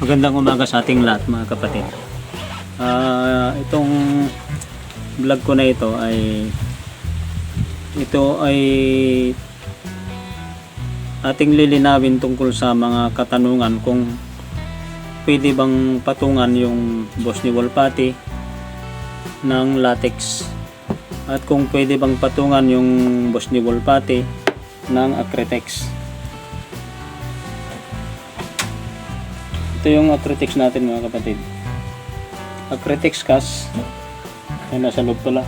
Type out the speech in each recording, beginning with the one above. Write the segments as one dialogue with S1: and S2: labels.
S1: Magandang umaga sa ating lahat mga kapatid. Ah, itong vlog ko na ito ay ito ay ating lilinawin tungkol sa mga katanungan kung pwede bang patungan yung boss ni Wolpati ng latex at kung pwede bang patungan yung boss ni Wolpati ng Acretex. Ito yung Acretex natin mga kapatid. Acretex Cas. Ay nasa loob pala.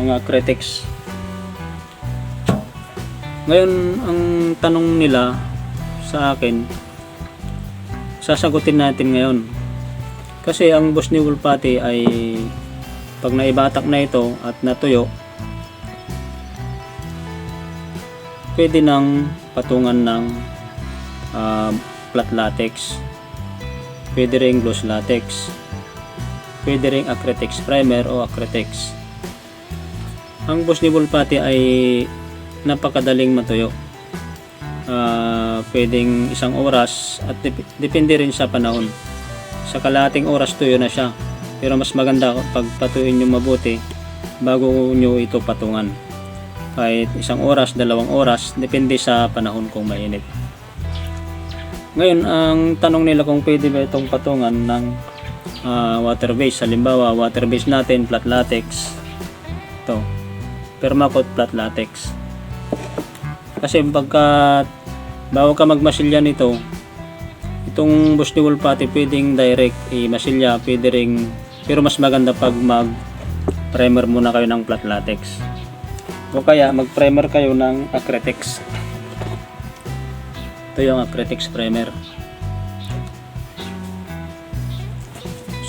S1: Mga Acretex. Ngayon, ang tanong nila sa akin, sasagutin natin ngayon. Kasi ang boss ni Wolpati ay pag naibatak na ito at natuyo, pwede nang patungan ng ah, flat latex, pwede ring gloss latex, pwede ring Acretex primer o Acretex. Ang boss ni ay napakadaling matuyo. Ah, pwedeng isang oras at dep- depende rin sa panahon. Sa kalahating oras tuyo na siya. Pero mas maganda pag patuyuin nyo mabuti bago nyo ito patungan. Kahit isang oras, dalawang oras, depende sa panahon kung mainit. Ngayon, ang tanong nila kung pwede ba itong patungan ng ah, water base. Halimbawa, water base natin, flat latex. Ito, permacoat flat latex. Kasi pagka bago ka magmasilya nito, itong bush ni Wolpati pwedeng direct i-masilya, pwede ring pero mas maganda pag mag primer muna kayo ng flat latex. O kaya mag primer kayo ng Acretex. Ito yung Acretex primer.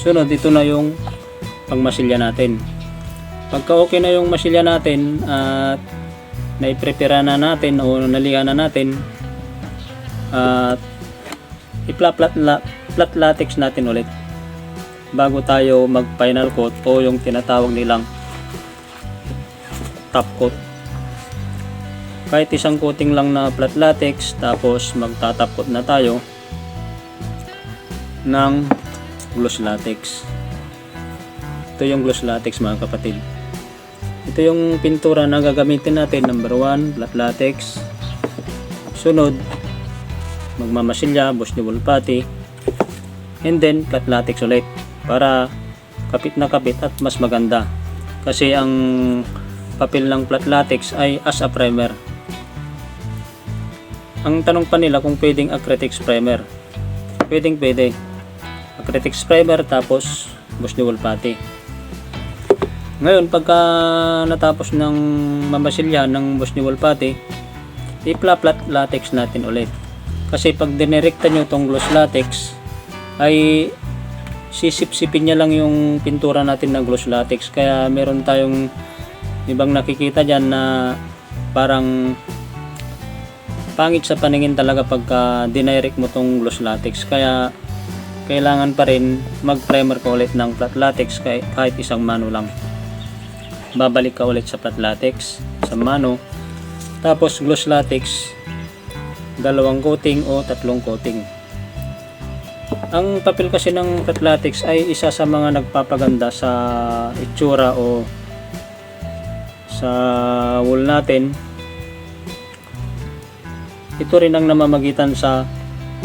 S1: Sunod, ito na yung pangmasilya natin. Pagka okay na yung masilya natin at naiprepare na natin o nalihan na natin at ipla-flat la, flat latex natin ulit bago tayo mag final coat o yung tinatawag nilang top coat kahit isang coating lang na flat latex tapos magtatop coat na tayo ng gloss latex ito yung gloss latex mga kapatid ito yung pintura na gagamitin natin. Number 1, flat latex. Sunod, magmamasilya, bush ni Wolpati. And then, flat latex ulit. Para kapit na kapit at mas maganda. Kasi ang papel ng flat latex ay as a primer. Ang tanong pa nila kung pwedeng Acretex primer. Pwedeng pwede. Acretex primer tapos bush ni Wolpati. Ngayon, pagka natapos ng mamasilya ng boss ni Wolpati, ipla-flat latex natin ulit. Kasi pag dinirekta nyo itong gloss latex, ay sisip-sipin niya lang yung pintura natin ng gloss latex. Kaya meron tayong ibang nakikita dyan na parang pangit sa paningin talaga pagka dinirect mo tong gloss latex. Kaya kailangan pa rin mag-primer ka ulit ng flat latex kahit isang mano lang. Babalik ka ulit sa flat latex sa mano. Tapos gloss latex dalawang coating o tatlong coating. Ang papel kasi ng flat latex ay isa sa mga nagpapaganda sa itsura o sa wool natin ito rin ang namamagitan sa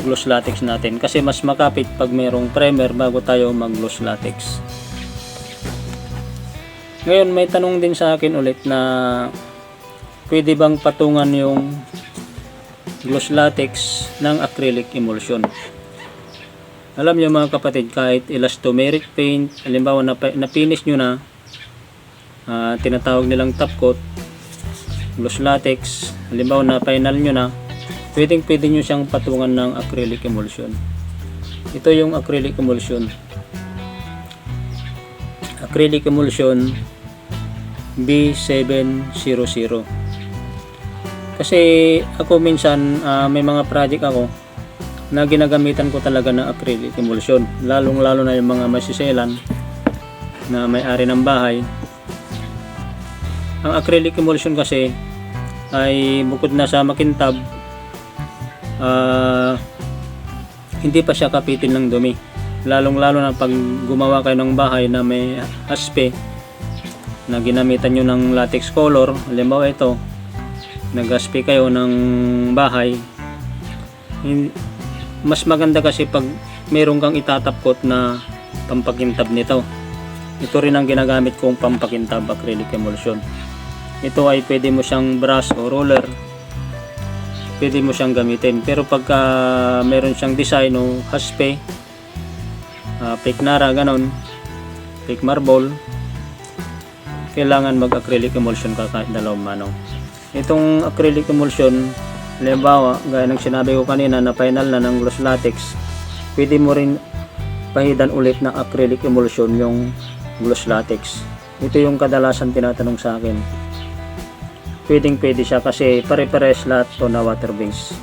S1: gloss latex natin kasi mas makapit pag mayroong primer bago tayo mag gloss latex ngayon may tanong din sa akin ulit na pwede bang patungan yung gloss latex ng acrylic emulsion. Alam niyo mga kapatid, kahit elastomeric paint, halimbawa na, na finish nyo na, ah, tinatawag nilang top coat, gloss latex, halimbawa na final nyo na, pwedeng pwede nyo siyang patungan ng acrylic emulsion. Ito yung acrylic emulsion. Acrylic emulsion B700 kasi ako minsan ah, may mga project ako na ginagamitan ko talaga ng acrylic emulsion. Lalong lalo na yung mga masiselan na may-ari ng bahay. Ang acrylic emulsion kasi ay bukod na sa makintab ah, hindi pa siya kapitin ng dumi. Lalong-lalo na pag gumawa kayo ng bahay na may aspe na ginamitan nyo ng latex color, halimbawa ito, nag-aspe kayo ng bahay, mas maganda kasi pag meron kang itatapkot na pampakintab nito. Ito rin ang ginagamit kong pampakintab acrylic emulsion. Ito ay pwede mo siyang brush o roller. Pwede mo siyang gamitin. Pero pagka meron siyang design o haspe, uh, fake nara, ganon, fake marble, kailangan mag-acrylic emulsion ka kahit dalawang mano. Itong acrylic emulsion, halimbawa, gaya ng sinabi ko kanina na final na ng gloss latex, pwede mo rin pahidan ulit ng acrylic emulsion yung gloss latex. Ito yung kadalasan tinatanong sa akin. Pwedeng pwede siya kasi pare-pares lahat to na water base.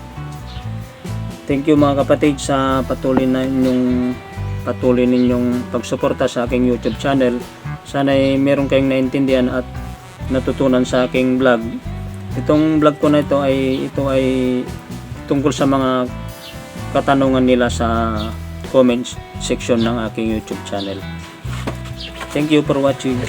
S1: Thank you mga kapatid sa patuloy na inyong patuloy ninyong pagsuporta sa aking YouTube channel. Sana ay meron kayong naintindihan at natutunan sa aking vlog. Itong vlog ko na ito ay ito ay tungkol sa mga katanungan nila sa comments section ng aking YouTube channel. Thank you for watching.